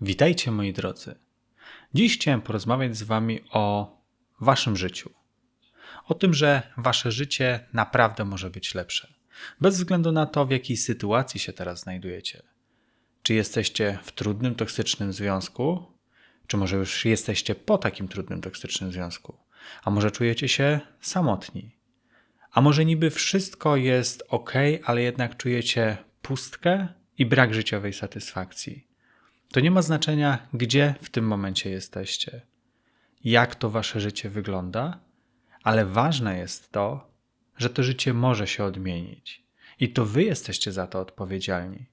Witajcie moi drodzy. Dziś chciałem porozmawiać z Wami o Waszym życiu. O tym, że Wasze życie naprawdę może być lepsze. Bez względu na to, w jakiej sytuacji się teraz znajdujecie. Czy jesteście w trudnym, toksycznym związku, czy może już jesteście po takim trudnym, toksycznym związku, a może czujecie się samotni, a może niby wszystko jest ok, ale jednak czujecie pustkę i brak życiowej satysfakcji. To nie ma znaczenia, gdzie w tym momencie jesteście, jak to wasze życie wygląda, ale ważne jest to, że to życie może się odmienić. I to wy jesteście za to odpowiedzialni.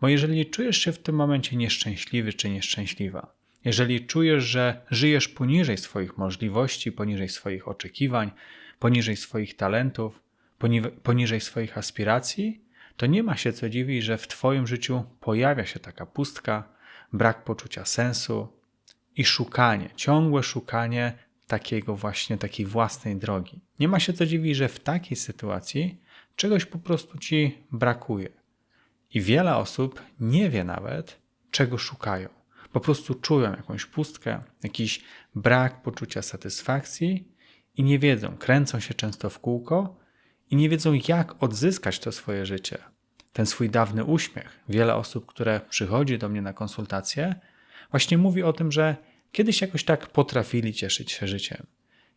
Bo jeżeli czujesz się w tym momencie nieszczęśliwy czy nieszczęśliwa, jeżeli czujesz, że żyjesz poniżej swoich możliwości, poniżej swoich oczekiwań, poniżej swoich talentów, poniżej swoich aspiracji, to nie ma się co dziwić, że w Twoim życiu pojawia się taka pustka, brak poczucia sensu i szukanie, ciągłe szukanie takiego właśnie, takiej własnej drogi. Nie ma się co dziwić, że w takiej sytuacji czegoś po prostu ci brakuje. I wiele osób nie wie nawet, czego szukają. Po prostu czują jakąś pustkę, jakiś brak poczucia satysfakcji i nie wiedzą, kręcą się często w kółko i nie wiedzą, jak odzyskać to swoje życie ten swój dawny uśmiech. Wiele osób, które przychodzi do mnie na konsultacje, właśnie mówi o tym, że kiedyś jakoś tak potrafili cieszyć się życiem.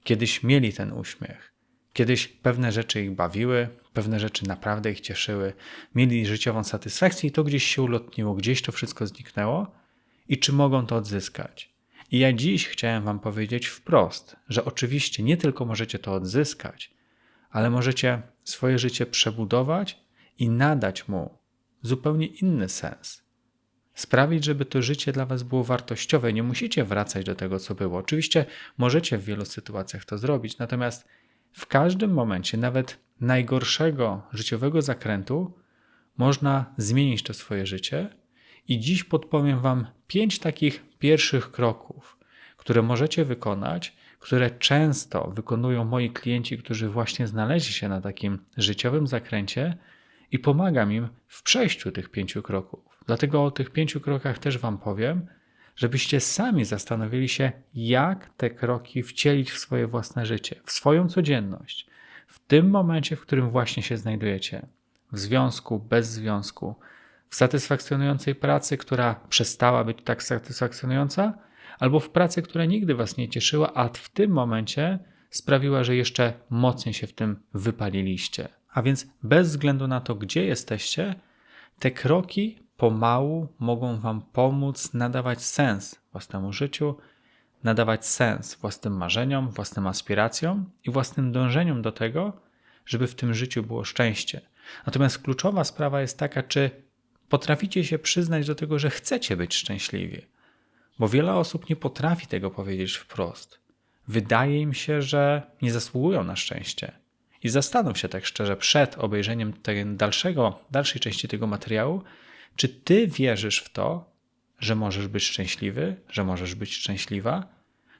Kiedyś mieli ten uśmiech. Kiedyś pewne rzeczy ich bawiły, pewne rzeczy naprawdę ich cieszyły, mieli życiową satysfakcję i to gdzieś się ulotniło, gdzieś to wszystko zniknęło. I czy mogą to odzyskać? I ja dziś chciałem Wam powiedzieć wprost, że oczywiście nie tylko możecie to odzyskać, ale możecie swoje życie przebudować i nadać mu zupełnie inny sens. Sprawić, żeby to życie dla Was było wartościowe. Nie musicie wracać do tego, co było. Oczywiście możecie w wielu sytuacjach to zrobić, natomiast w każdym momencie, nawet najgorszego życiowego zakrętu, można zmienić to swoje życie. I dziś podpowiem Wam pięć takich pierwszych kroków, które możecie wykonać, które często wykonują moi klienci, którzy właśnie znaleźli się na takim życiowym zakręcie i pomagam im w przejściu tych pięciu kroków. Dlatego o tych pięciu krokach też Wam powiem, żebyście sami zastanowili się, jak te kroki wcielić w swoje własne życie, w swoją codzienność, w tym momencie, w którym właśnie się znajdujecie. W związku, bez związku, w satysfakcjonującej pracy, która przestała być tak satysfakcjonująca, albo w pracy, która nigdy Was nie cieszyła, a w tym momencie sprawiła, że jeszcze mocniej się w tym wypaliliście. A więc bez względu na to, gdzie jesteście, te kroki pomału mogą Wam pomóc nadawać sens własnemu życiu, nadawać sens własnym marzeniom, własnym aspiracjom i własnym dążeniom do tego, żeby w tym życiu było szczęście. Natomiast kluczowa sprawa jest taka, czy potraficie się przyznać do tego, że chcecie być szczęśliwi. Bo wiele osób nie potrafi tego powiedzieć wprost. Wydaje im się, że nie zasługują na szczęście i zastanów się tak szczerze przed obejrzeniem dalszego, dalszej części tego materiału, czy ty wierzysz w to, że możesz być szczęśliwy, że możesz być szczęśliwa?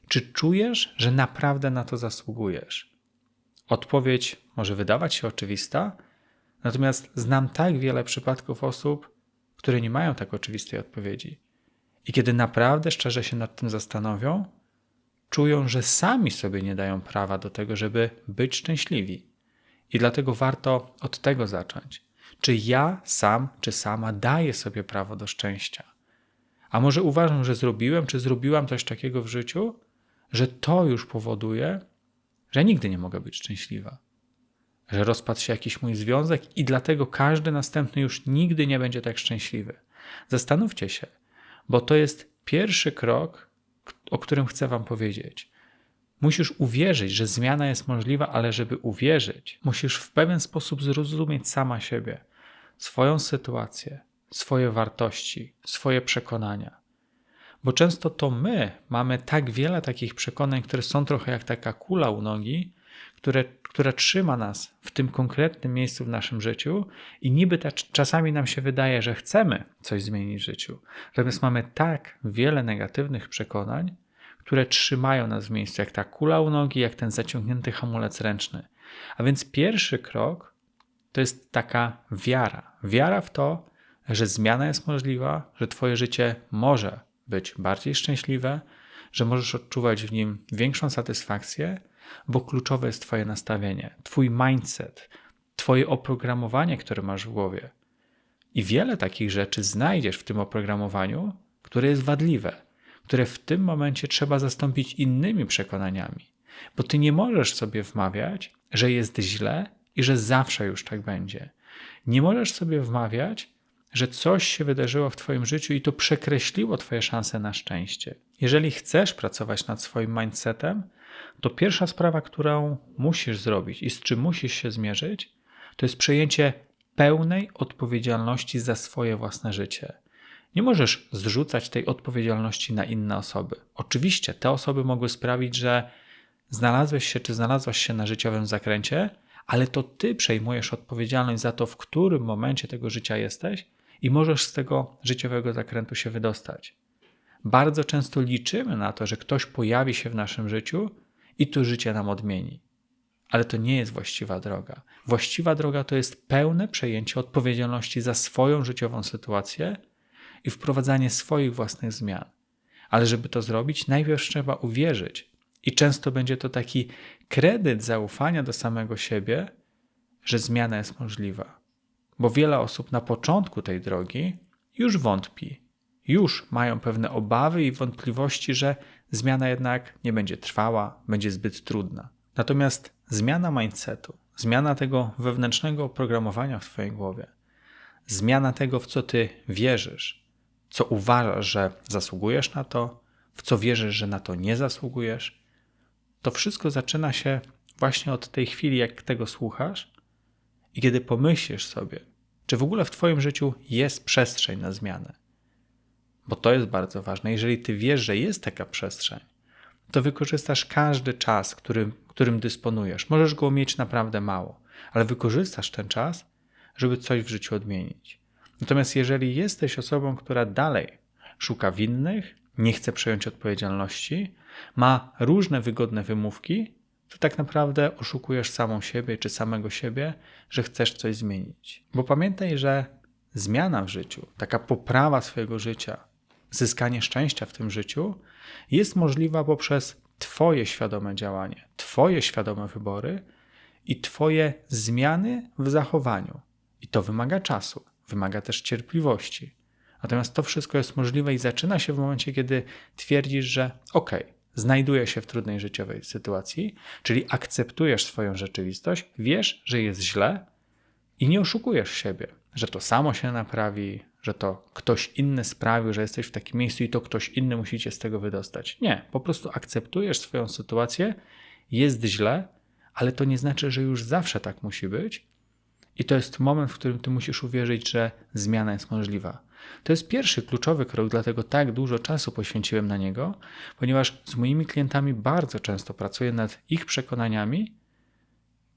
Czy czujesz, że naprawdę na to zasługujesz? Odpowiedź może wydawać się oczywista, natomiast znam tak wiele przypadków osób, które nie mają tak oczywistej odpowiedzi. I kiedy naprawdę szczerze się nad tym zastanowią, czują, że sami sobie nie dają prawa do tego, żeby być szczęśliwi. I dlatego warto od tego zacząć. Czy ja sam czy sama daję sobie prawo do szczęścia? A może uważam, że zrobiłem czy zrobiłam coś takiego w życiu, że to już powoduje, że nigdy nie mogę być szczęśliwa. Że rozpadł się jakiś mój związek i dlatego każdy następny już nigdy nie będzie tak szczęśliwy. Zastanówcie się, bo to jest pierwszy krok, o którym chcę Wam powiedzieć. Musisz uwierzyć, że zmiana jest możliwa, ale żeby uwierzyć, musisz w pewien sposób zrozumieć sama siebie, swoją sytuację, swoje wartości, swoje przekonania. Bo często to my mamy tak wiele takich przekonań, które są trochę jak taka kula u nogi, które, która trzyma nas w tym konkretnym miejscu w naszym życiu i niby ta, czasami nam się wydaje, że chcemy coś zmienić w życiu. Natomiast mamy tak wiele negatywnych przekonań, które trzymają nas w miejscu, jak ta kula u nogi, jak ten zaciągnięty hamulec ręczny. A więc pierwszy krok to jest taka wiara. Wiara w to, że zmiana jest możliwa, że Twoje życie może być bardziej szczęśliwe, że możesz odczuwać w nim większą satysfakcję, bo kluczowe jest Twoje nastawienie, Twój mindset, Twoje oprogramowanie, które masz w głowie. I wiele takich rzeczy znajdziesz w tym oprogramowaniu, które jest wadliwe, które w tym momencie trzeba zastąpić innymi przekonaniami, bo Ty nie możesz sobie wmawiać, że jest źle i że zawsze już tak będzie. Nie możesz sobie wmawiać, że coś się wydarzyło w Twoim życiu i to przekreśliło Twoje szanse na szczęście. Jeżeli chcesz pracować nad swoim mindsetem, to pierwsza sprawa, którą musisz zrobić i z czym musisz się zmierzyć, to jest przejęcie pełnej odpowiedzialności za swoje własne życie. Nie możesz zrzucać tej odpowiedzialności na inne osoby. Oczywiście te osoby mogły sprawić, że znalazłeś się czy znalazłaś się na życiowym zakręcie, ale to ty przejmujesz odpowiedzialność za to, w którym momencie tego życia jesteś i możesz z tego życiowego zakrętu się wydostać. Bardzo często liczymy na to, że ktoś pojawi się w naszym życiu i to życie nam odmieni. Ale to nie jest właściwa droga. Właściwa droga to jest pełne przejęcie odpowiedzialności za swoją życiową sytuację i wprowadzanie swoich własnych zmian. Ale żeby to zrobić, najpierw trzeba uwierzyć. I często będzie to taki kredyt zaufania do samego siebie, że zmiana jest możliwa. Bo wiele osób na początku tej drogi już wątpi, już mają pewne obawy i wątpliwości, że zmiana jednak nie będzie trwała, będzie zbyt trudna. Natomiast zmiana mindsetu, zmiana tego wewnętrznego oprogramowania w Twojej głowie, zmiana tego, w co Ty wierzysz, co uważasz, że zasługujesz na to, w co wierzysz, że na to nie zasługujesz, to wszystko zaczyna się właśnie od tej chwili, jak tego słuchasz i kiedy pomyślisz sobie, czy w ogóle w Twoim życiu jest przestrzeń na zmianę. Bo to jest bardzo ważne. Jeżeli Ty wiesz, że jest taka przestrzeń, to wykorzystasz każdy czas, którym, którym dysponujesz. Możesz go mieć naprawdę mało, ale wykorzystasz ten czas, żeby coś w życiu odmienić. Natomiast jeżeli jesteś osobą, która dalej szuka winnych, nie chce przejąć odpowiedzialności, ma różne wygodne wymówki, to tak naprawdę oszukujesz samą siebie czy samego siebie, że chcesz coś zmienić. Bo pamiętaj, że zmiana w życiu, taka poprawa swojego życia, zyskanie szczęścia w tym życiu jest możliwa poprzez Twoje świadome działanie, Twoje świadome wybory i Twoje zmiany w zachowaniu. I to wymaga czasu, wymaga też cierpliwości. Natomiast to wszystko jest możliwe i zaczyna się w momencie, kiedy twierdzisz, że okej, znajduję się w trudnej życiowej sytuacji, czyli akceptujesz swoją rzeczywistość, wiesz, że jest źle i nie oszukujesz siebie, że to samo się naprawi, że to ktoś inny sprawił, że jesteś w takim miejscu i to ktoś inny musi cię z tego wydostać. Nie, po prostu akceptujesz swoją sytuację, jest źle, ale to nie znaczy, że już zawsze tak musi być. I to jest moment, w którym ty musisz uwierzyć, że zmiana jest możliwa. To jest pierwszy kluczowy krok, dlatego tak dużo czasu poświęciłem na niego, ponieważ z moimi klientami bardzo często pracuję nad ich przekonaniami,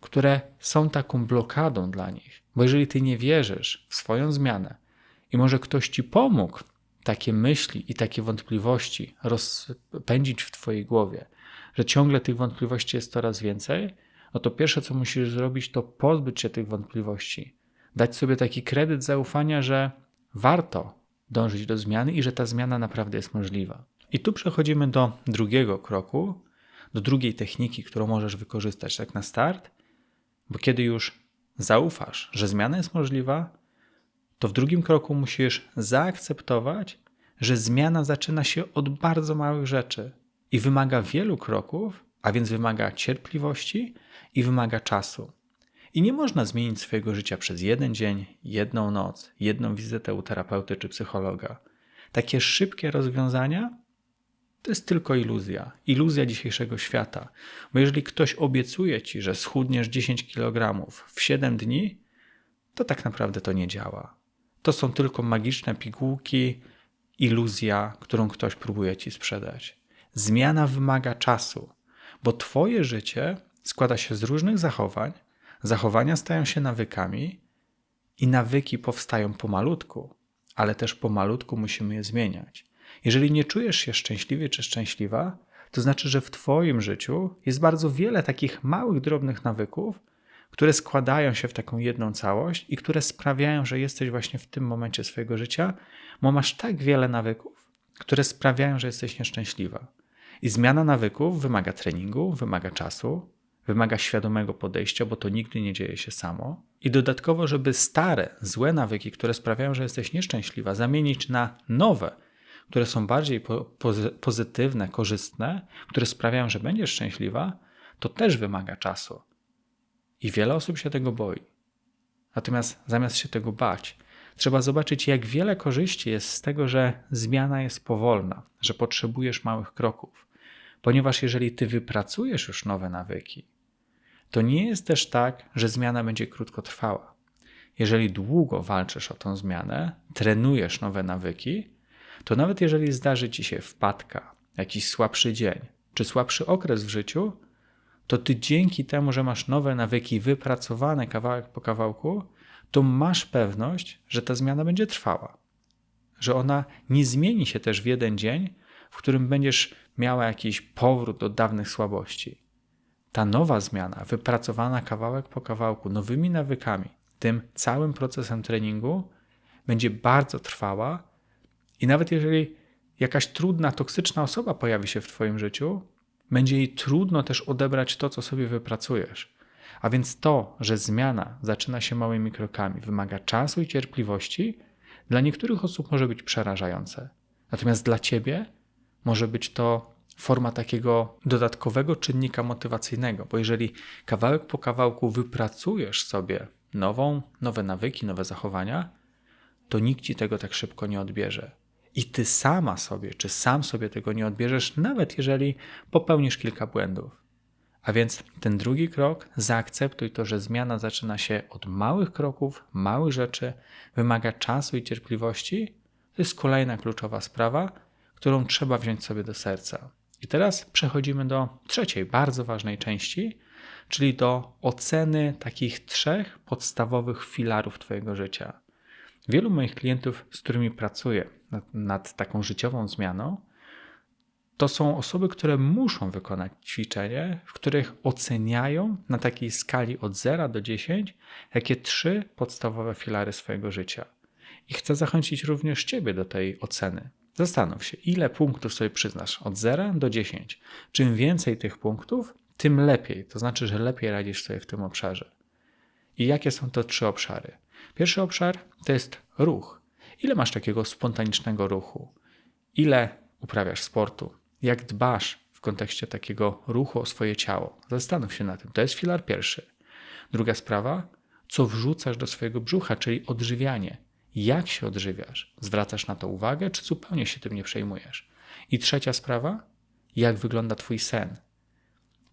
które są taką blokadą dla nich. Bo jeżeli ty nie wierzysz w swoją zmianę i może ktoś ci pomógł takie myśli i takie wątpliwości rozpędzić w twojej głowie, że ciągle tych wątpliwości jest coraz więcej, no to pierwsze, co musisz zrobić, to pozbyć się tych wątpliwości. Dać sobie taki kredyt zaufania, że warto dążyć do zmiany i że ta zmiana naprawdę jest możliwa. I tu przechodzimy do drugiego kroku, do drugiej techniki, którą możesz wykorzystać tak na start, bo kiedy już zaufasz, że zmiana jest możliwa, to w drugim kroku musisz zaakceptować, że zmiana zaczyna się od bardzo małych rzeczy i wymaga wielu kroków, a więc wymaga cierpliwości i wymaga czasu. I nie można zmienić swojego życia przez jeden dzień, jedną noc, jedną wizytę u terapeuty czy psychologa. Takie szybkie rozwiązania to jest tylko iluzja. Iluzja dzisiejszego świata. Bo jeżeli ktoś obiecuje ci, że schudniesz 10 kg w 7 dni, to tak naprawdę to nie działa. To są tylko magiczne pigułki, iluzja, którą ktoś próbuje ci sprzedać. Zmiana wymaga czasu, bo twoje życie składa się z różnych zachowań, Zachowania stają się nawykami i nawyki powstają pomalutku, ale też pomalutku musimy je zmieniać. Jeżeli nie czujesz się szczęśliwy czy szczęśliwa, to znaczy, że w Twoim życiu jest bardzo wiele takich małych, drobnych nawyków, które składają się w taką jedną całość i które sprawiają, że jesteś właśnie w tym momencie swojego życia, bo masz tak wiele nawyków, które sprawiają, że jesteś nieszczęśliwa. I zmiana nawyków wymaga treningu, wymaga czasu, wymaga świadomego podejścia, bo to nigdy nie dzieje się samo. I dodatkowo, żeby stare, złe nawyki, które sprawiają, że jesteś nieszczęśliwa, zamienić na nowe, które są bardziej po, pozytywne, korzystne, które sprawiają, że będziesz szczęśliwa, to też wymaga czasu. I wiele osób się tego boi. Natomiast zamiast się tego bać, trzeba zobaczyć, jak wiele korzyści jest z tego, że zmiana jest powolna, że potrzebujesz małych kroków. Ponieważ jeżeli ty wypracujesz już nowe nawyki, to nie jest też tak, że zmiana będzie krótko trwała. Jeżeli długo walczysz o tą zmianę, trenujesz nowe nawyki, to nawet jeżeli zdarzy ci się wpadka, jakiś słabszy dzień czy słabszy okres w życiu, to ty dzięki temu, że masz nowe nawyki wypracowane kawałek po kawałku, to masz pewność, że ta zmiana będzie trwała. Że ona nie zmieni się też w jeden dzień, w którym będziesz miała jakiś powrót do dawnych słabości. Ta nowa zmiana, wypracowana kawałek po kawałku, nowymi nawykami, tym całym procesem treningu, będzie bardzo trwała i nawet jeżeli jakaś trudna, toksyczna osoba pojawi się w Twoim życiu, będzie jej trudno też odebrać to, co sobie wypracujesz. A więc to, że zmiana zaczyna się małymi krokami, wymaga czasu i cierpliwości, dla niektórych osób może być przerażające. Natomiast dla ciebie może być to forma takiego dodatkowego czynnika motywacyjnego, bo jeżeli kawałek po kawałku wypracujesz sobie nową, nowe nawyki, nowe zachowania, to nikt ci tego tak szybko nie odbierze. I ty sama sobie, czy sam sobie tego nie odbierzesz, nawet jeżeli popełnisz kilka błędów. A więc ten drugi krok, zaakceptuj to, że zmiana zaczyna się od małych kroków, małych rzeczy, wymaga czasu i cierpliwości. To jest kolejna kluczowa sprawa, którą trzeba wziąć sobie do serca. I teraz przechodzimy do trzeciej, bardzo ważnej części, czyli do oceny takich trzech podstawowych filarów Twojego życia. Wielu moich klientów, z którymi pracuję nad, nad taką życiową zmianą, to są osoby, które muszą wykonać ćwiczenie, w których oceniają na takiej skali od 0 do 10, jakie trzy podstawowe filary swojego życia. I chcę zachęcić również Ciebie do tej oceny. Zastanów się, ile punktów sobie przyznasz od 0 do 10. Czym więcej tych punktów, tym lepiej. To znaczy, że lepiej radzisz sobie w tym obszarze. I jakie są to trzy obszary? Pierwszy obszar to jest ruch. Ile masz takiego spontanicznego ruchu? Ile uprawiasz sportu? Jak dbasz w kontekście takiego ruchu o swoje ciało? Zastanów się na tym. To jest filar pierwszy. Druga sprawa, co wrzucasz do swojego brzucha, czyli odżywianie. Jak się odżywiasz? Zwracasz na to uwagę, czy zupełnie się tym nie przejmujesz? I trzecia sprawa, jak wygląda Twój sen?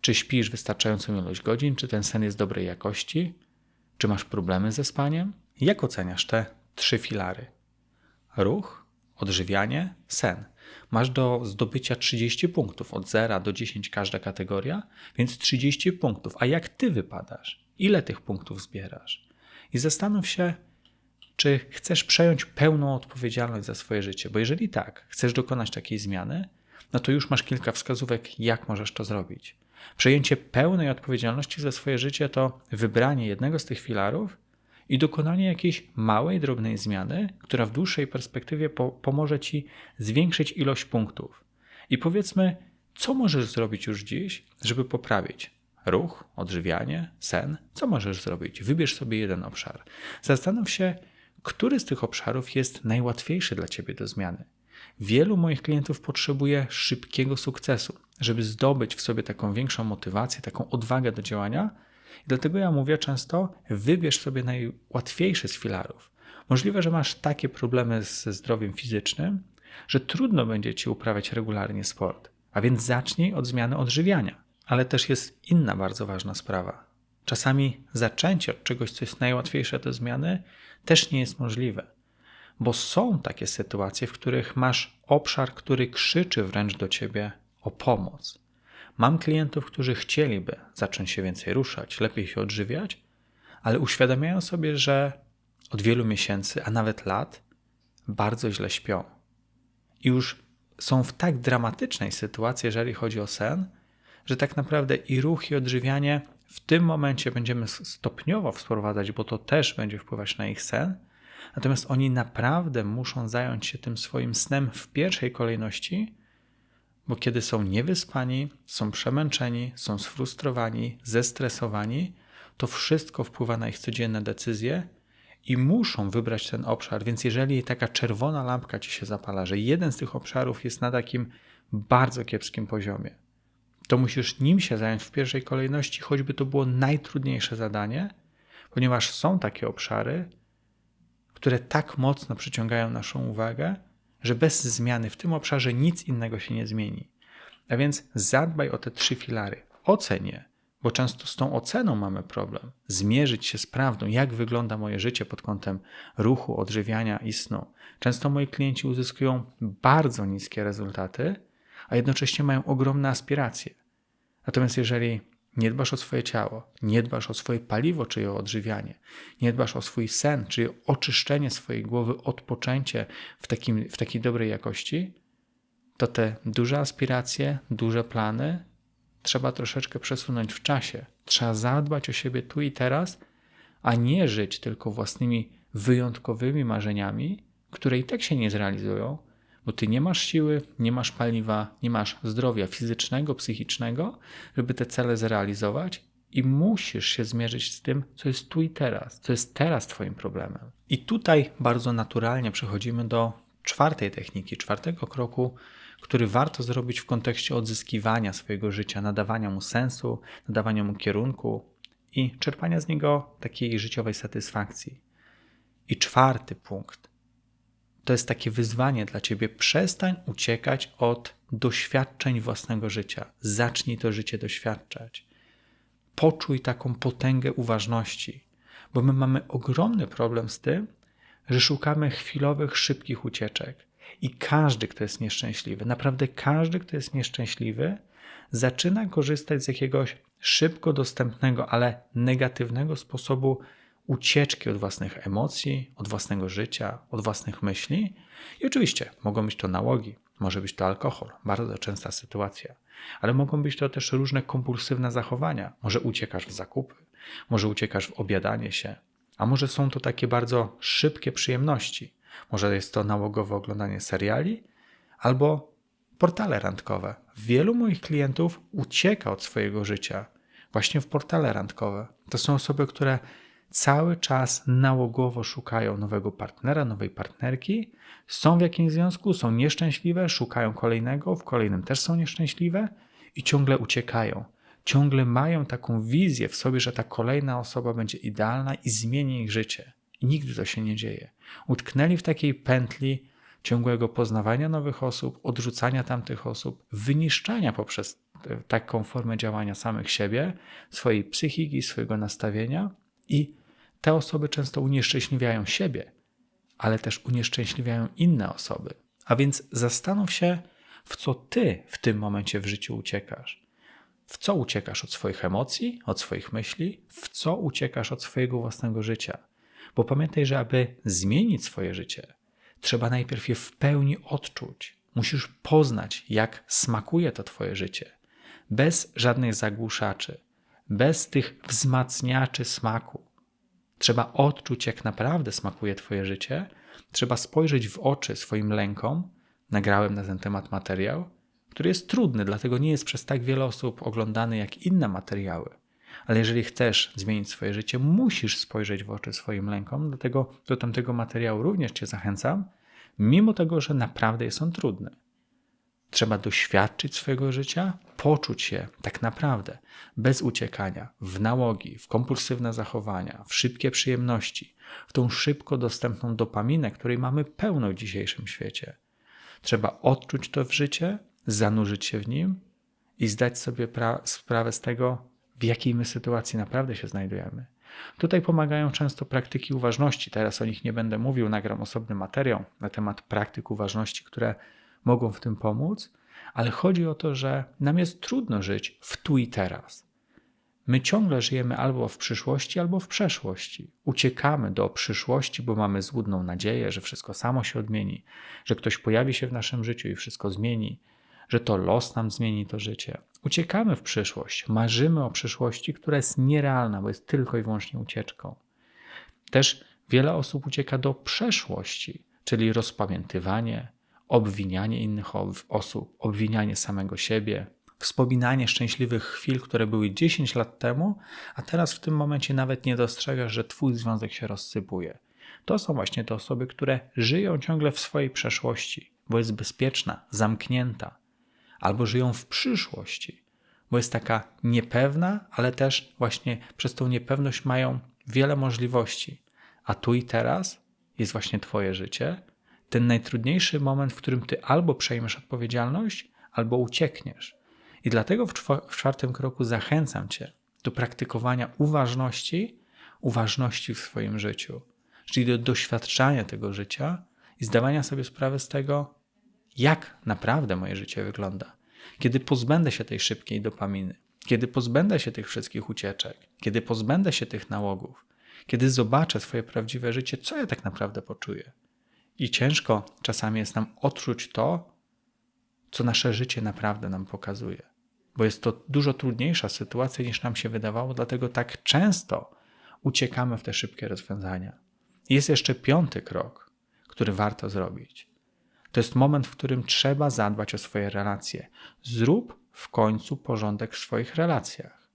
Czy śpisz wystarczającą ilość godzin, czy ten sen jest dobrej jakości? Czy masz problemy ze spaniem? Jak oceniasz te trzy filary? Ruch, odżywianie, sen. Masz do zdobycia 30 punktów, od 0 do 10 każda kategoria, więc 30 punktów. A jak ty wypadasz? Ile tych punktów zbierasz? I zastanów się, czy chcesz przejąć pełną odpowiedzialność za swoje życie, bo jeżeli tak, chcesz dokonać takiej zmiany, no to już masz kilka wskazówek, jak możesz to zrobić. Przejęcie pełnej odpowiedzialności za swoje życie to wybranie jednego z tych filarów i dokonanie jakiejś małej, drobnej zmiany, która w dłuższej perspektywie po pomoże ci zwiększyć ilość punktów. I powiedzmy, co możesz zrobić już dziś, żeby poprawić ruch, odżywianie, sen? Co możesz zrobić? Wybierz sobie jeden obszar. Zastanów się, który z tych obszarów jest najłatwiejszy dla ciebie do zmiany. Wielu moich klientów potrzebuje szybkiego sukcesu, żeby zdobyć w sobie taką większą motywację, taką odwagę do działania dlatego ja mówię często, wybierz sobie najłatwiejszy z filarów. Możliwe, że masz takie problemy ze zdrowiem fizycznym, że trudno będzie ci uprawiać regularnie sport, a więc zacznij od zmiany odżywiania. Ale też jest inna bardzo ważna sprawa. Czasami zaczęcie od czegoś, co jest najłatwiejsze do zmiany, też nie jest możliwe, bo są takie sytuacje, w których masz obszar, który krzyczy wręcz do ciebie o pomoc. Mam klientów, którzy chcieliby zacząć się więcej ruszać, lepiej się odżywiać, ale uświadamiają sobie, że od wielu miesięcy, a nawet lat, bardzo źle śpią. I już są w tak dramatycznej sytuacji, jeżeli chodzi o sen, że tak naprawdę i ruch, i odżywianie w tym momencie będziemy stopniowo wprowadzać, bo to też będzie wpływać na ich sen, Natomiast oni naprawdę muszą zająć się tym swoim snem w pierwszej kolejności, bo kiedy są niewyspani, są przemęczeni, są sfrustrowani, zestresowani, to wszystko wpływa na ich codzienne decyzje i muszą wybrać ten obszar. Więc jeżeli taka czerwona lampka ci się zapala, że jeden z tych obszarów jest na takim bardzo kiepskim poziomie, to musisz nim się zająć w pierwszej kolejności, choćby to było najtrudniejsze zadanie, ponieważ są takie obszary, które tak mocno przyciągają naszą uwagę, że bez zmiany w tym obszarze nic innego się nie zmieni. A więc zadbaj o te trzy filary. Ocenie, bo często z tą oceną mamy problem. Zmierzyć się z prawdą, jak wygląda moje życie pod kątem ruchu, odżywiania i snu. Często moi klienci uzyskują bardzo niskie rezultaty, a jednocześnie mają ogromne aspiracje. Natomiast jeżeli nie dbasz o swoje ciało, nie dbasz o swoje paliwo, czyli o odżywianie, nie dbasz o swój sen, czyli oczyszczenie swojej głowy, odpoczęcie w, takim, w takiej dobrej jakości, to te duże aspiracje, duże plany trzeba troszeczkę przesunąć w czasie. Trzeba zadbać o siebie tu i teraz, a nie żyć tylko własnymi wyjątkowymi marzeniami, które i tak się nie zrealizują, bo ty nie masz siły, nie masz paliwa, nie masz zdrowia fizycznego, psychicznego, żeby te cele zrealizować i musisz się zmierzyć z tym, co jest tu i teraz, co jest teraz Twoim problemem. I tutaj bardzo naturalnie przechodzimy do czwartej techniki, czwartego kroku, który warto zrobić w kontekście odzyskiwania swojego życia, nadawania mu sensu, nadawania mu kierunku i czerpania z niego takiej życiowej satysfakcji. I czwarty punkt to jest takie wyzwanie dla ciebie. Przestań uciekać od doświadczeń własnego życia. Zacznij to życie doświadczać. Poczuj taką potęgę uważności, bo my mamy ogromny problem z tym, że szukamy chwilowych, szybkich ucieczek. I każdy, kto jest nieszczęśliwy, naprawdę każdy, kto jest nieszczęśliwy, zaczyna korzystać z jakiegoś szybko dostępnego, ale negatywnego sposobu ucieczki od własnych emocji, od własnego życia, od własnych myśli. I oczywiście mogą być to nałogi, może być to alkohol, bardzo częsta sytuacja, ale mogą być to też różne kompulsywne zachowania. Może uciekasz w zakupy, może uciekasz w obiadanie się, a może są to takie bardzo szybkie przyjemności. Może jest to nałogowe oglądanie seriali albo portale randkowe. Wielu moich klientów ucieka od swojego życia właśnie w portale randkowe. To są osoby, które cały czas nałogowo szukają nowego partnera, nowej partnerki, są w jakimś związku, są nieszczęśliwe, szukają kolejnego, w kolejnym też są nieszczęśliwe i ciągle uciekają. Ciągle mają taką wizję w sobie, że ta kolejna osoba będzie idealna i zmieni ich życie. I nigdy to się nie dzieje. Utknęli w takiej pętli ciągłego poznawania nowych osób, odrzucania tamtych osób, wyniszczania poprzez taką formę działania samych siebie, swojej psychiki, swojego nastawienia i te osoby często unieszczęśliwiają siebie, ale też unieszczęśliwiają inne osoby. A więc zastanów się, w co ty w tym momencie w życiu uciekasz. W co uciekasz od swoich emocji, od swoich myśli, w co uciekasz od swojego własnego życia. Bo pamiętaj, że aby zmienić swoje życie, trzeba najpierw je w pełni odczuć. Musisz poznać, jak smakuje to Twoje życie, bez żadnych zagłuszaczy, bez tych wzmacniaczy smaku. Trzeba odczuć, jak naprawdę smakuje Twoje życie. Trzeba spojrzeć w oczy swoim lękom. Nagrałem na ten temat materiał, który jest trudny, dlatego nie jest przez tak wiele osób oglądany jak inne materiały. Ale jeżeli chcesz zmienić swoje życie, musisz spojrzeć w oczy swoim lękom, dlatego do tamtego materiału również Cię zachęcam, mimo tego, że naprawdę jest on trudny. Trzeba doświadczyć swojego życia, poczuć się tak naprawdę bez uciekania w nałogi, w kompulsywne zachowania, w szybkie przyjemności, w tą szybko dostępną dopaminę, której mamy pełno w dzisiejszym świecie. Trzeba odczuć to w życie, zanurzyć się w nim i zdać sobie sprawę z tego, w jakiej my sytuacji naprawdę się znajdujemy. Tutaj pomagają często praktyki uważności. Teraz o nich nie będę mówił, nagram osobny materiał na temat praktyk uważności, które mogą w tym pomóc, ale chodzi o to, że nam jest trudno żyć w tu i teraz. My ciągle żyjemy albo w przyszłości, albo w przeszłości. Uciekamy do przyszłości, bo mamy złudną nadzieję, że wszystko samo się odmieni, że ktoś pojawi się w naszym życiu i wszystko zmieni, że to los nam zmieni to życie. Uciekamy w przyszłość, marzymy o przyszłości, która jest nierealna, bo jest tylko i wyłącznie ucieczką. Też Wiele osób ucieka do przeszłości, czyli rozpamiętywanie, obwinianie innych osób, obwinianie samego siebie, wspominanie szczęśliwych chwil, które były 10 lat temu, a teraz w tym momencie nawet nie dostrzegasz, że twój związek się rozsypuje. To są właśnie te osoby, które żyją ciągle w swojej przeszłości, bo jest bezpieczna, zamknięta, albo żyją w przyszłości, bo jest taka niepewna, ale też właśnie przez tą niepewność mają wiele możliwości. A tu i teraz jest właśnie Twoje życie, ten najtrudniejszy moment, w którym Ty albo przejmiesz odpowiedzialność, albo uciekniesz. I dlatego w, w czwartym kroku zachęcam Cię do praktykowania uważności, uważności w swoim życiu, czyli do doświadczania tego życia i zdawania sobie sprawy z tego, jak naprawdę moje życie wygląda. Kiedy pozbędę się tej szybkiej dopaminy, kiedy pozbędę się tych wszystkich ucieczek, kiedy pozbędę się tych nałogów, kiedy zobaczę swoje prawdziwe życie, co ja tak naprawdę poczuję. I ciężko czasami jest nam odczuć to, co nasze życie naprawdę nam pokazuje. Bo jest to dużo trudniejsza sytuacja niż nam się wydawało, dlatego tak często uciekamy w te szybkie rozwiązania. Jest jeszcze piąty krok, który warto zrobić. To jest moment, w którym trzeba zadbać o swoje relacje. Zrób w końcu porządek w swoich relacjach.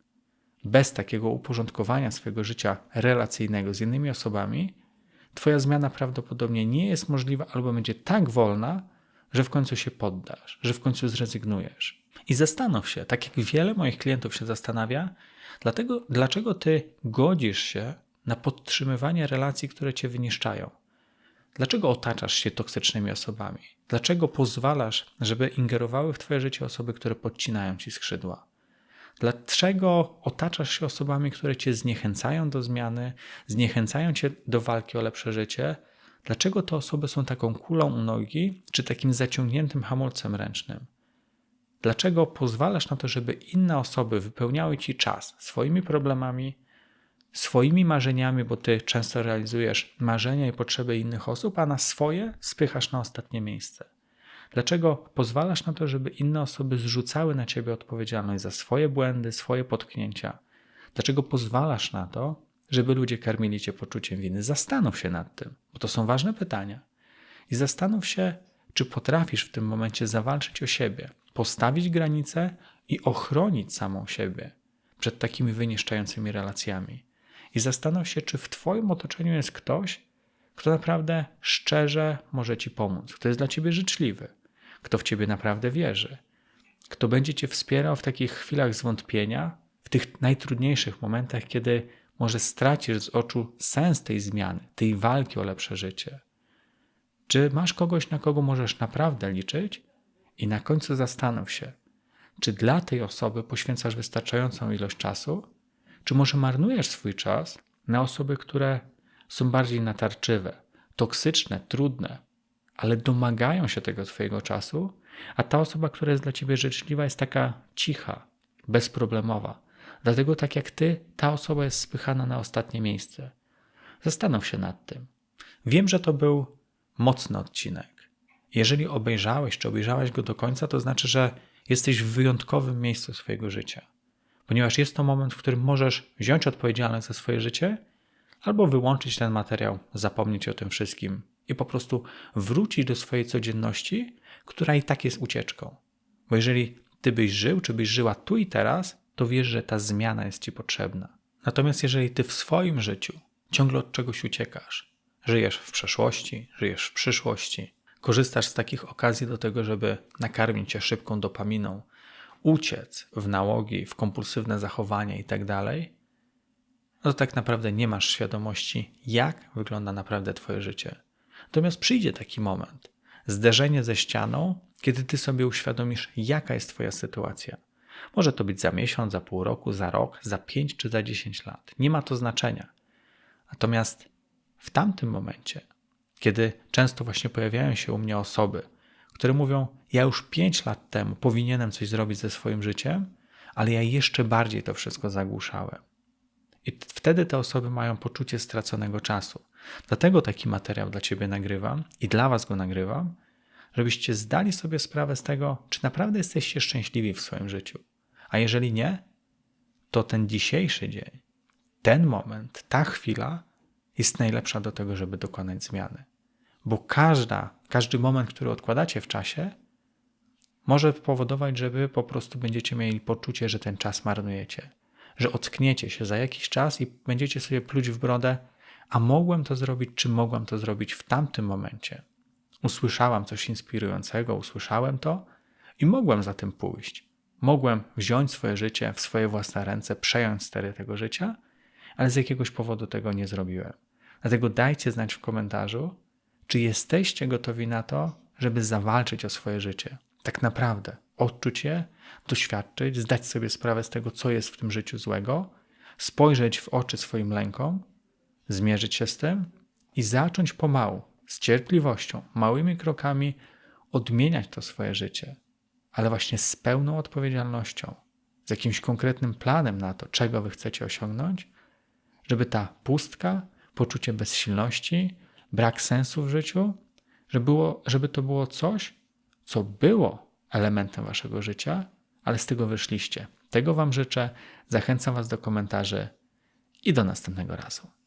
Bez takiego uporządkowania swojego życia relacyjnego z innymi osobami, Twoja zmiana prawdopodobnie nie jest możliwa albo będzie tak wolna, że w końcu się poddasz, że w końcu zrezygnujesz. I zastanów się, tak jak wiele moich klientów się zastanawia, dlatego, dlaczego ty godzisz się na podtrzymywanie relacji, które cię wyniszczają. Dlaczego otaczasz się toksycznymi osobami? Dlaczego pozwalasz, żeby ingerowały w Twoje życie osoby, które podcinają Ci skrzydła? Dlaczego otaczasz się osobami, które Cię zniechęcają do zmiany, zniechęcają Cię do walki o lepsze życie? Dlaczego te osoby są taką kulą u nogi, czy takim zaciągniętym hamulcem ręcznym? Dlaczego pozwalasz na to, żeby inne osoby wypełniały Ci czas swoimi problemami, swoimi marzeniami, bo ty często realizujesz marzenia i potrzeby innych osób, a na swoje spychasz na ostatnie miejsce? Dlaczego pozwalasz na to, żeby inne osoby zrzucały na ciebie odpowiedzialność za swoje błędy, swoje potknięcia? Dlaczego pozwalasz na to, żeby ludzie karmili cię poczuciem winy? Zastanów się nad tym, bo to są ważne pytania. I zastanów się, czy potrafisz w tym momencie zawalczyć o siebie, postawić granice i ochronić samą siebie przed takimi wyniszczającymi relacjami. I zastanów się, czy w Twoim otoczeniu jest ktoś, kto naprawdę szczerze może Ci pomóc, kto jest dla Ciebie życzliwy, kto w Ciebie naprawdę wierzy, kto będzie Cię wspierał w takich chwilach zwątpienia, w tych najtrudniejszych momentach, kiedy może stracisz z oczu sens tej zmiany, tej walki o lepsze życie. Czy masz kogoś, na kogo możesz naprawdę liczyć? I na końcu zastanów się, czy dla tej osoby poświęcasz wystarczającą ilość czasu, czy może marnujesz swój czas na osoby, które są bardziej natarczywe, toksyczne, trudne, ale domagają się tego Twojego czasu, a ta osoba, która jest dla Ciebie życzliwa, jest taka cicha, bezproblemowa. Dlatego, tak jak Ty, ta osoba jest spychana na ostatnie miejsce. Zastanów się nad tym. Wiem, że to był mocny odcinek. Jeżeli obejrzałeś czy obejrzałaś go do końca, to znaczy, że jesteś w wyjątkowym miejscu swojego życia ponieważ jest to moment, w którym możesz wziąć odpowiedzialność za swoje życie albo wyłączyć ten materiał, zapomnieć o tym wszystkim i po prostu wrócić do swojej codzienności, która i tak jest ucieczką. Bo jeżeli ty byś żył, czy byś żyła tu i teraz, to wiesz, że ta zmiana jest ci potrzebna. Natomiast jeżeli ty w swoim życiu ciągle od czegoś uciekasz, żyjesz w przeszłości, żyjesz w przyszłości, korzystasz z takich okazji do tego, żeby nakarmić cię szybką dopaminą, uciec w nałogi, w kompulsywne zachowania itd., tak no to tak naprawdę nie masz świadomości, jak wygląda naprawdę Twoje życie. Natomiast przyjdzie taki moment, zderzenie ze ścianą, kiedy Ty sobie uświadomisz, jaka jest Twoja sytuacja. Może to być za miesiąc, za pół roku, za rok, za pięć czy za dziesięć lat. Nie ma to znaczenia. Natomiast w tamtym momencie, kiedy często właśnie pojawiają się u mnie osoby, które mówią: Ja już 5 lat temu powinienem coś zrobić ze swoim życiem, ale ja jeszcze bardziej to wszystko zagłuszałem. I wtedy te osoby mają poczucie straconego czasu. Dlatego taki materiał dla Ciebie nagrywam i dla Was go nagrywam, żebyście zdali sobie sprawę z tego, czy naprawdę jesteście szczęśliwi w swoim życiu. A jeżeli nie, to ten dzisiejszy dzień, ten moment, ta chwila jest najlepsza do tego, żeby dokonać zmiany. Bo każda, każdy moment, który odkładacie w czasie, może powodować, że wy po prostu będziecie mieli poczucie, że ten czas marnujecie, że ockniecie się za jakiś czas i będziecie sobie pluć w brodę, a mogłem to zrobić, czy mogłem to zrobić w tamtym momencie. Usłyszałam coś inspirującego, usłyszałem to i mogłem za tym pójść. Mogłem wziąć swoje życie w swoje własne ręce, przejąć stery tego życia, ale z jakiegoś powodu tego nie zrobiłem. Dlatego dajcie znać w komentarzu, czy jesteście gotowi na to, żeby zawalczyć o swoje życie. Tak naprawdę odczuć je, doświadczyć, zdać sobie sprawę z tego, co jest w tym życiu złego, spojrzeć w oczy swoim lękom, zmierzyć się z tym i zacząć pomału, z cierpliwością, małymi krokami odmieniać to swoje życie, ale właśnie z pełną odpowiedzialnością, z jakimś konkretnym planem na to, czego wy chcecie osiągnąć, żeby ta pustka, poczucie bezsilności, brak sensu w życiu, żeby, było, żeby to było coś, co było elementem waszego życia, ale z tego wyszliście. Tego wam życzę. Zachęcam was do komentarzy i do następnego razu.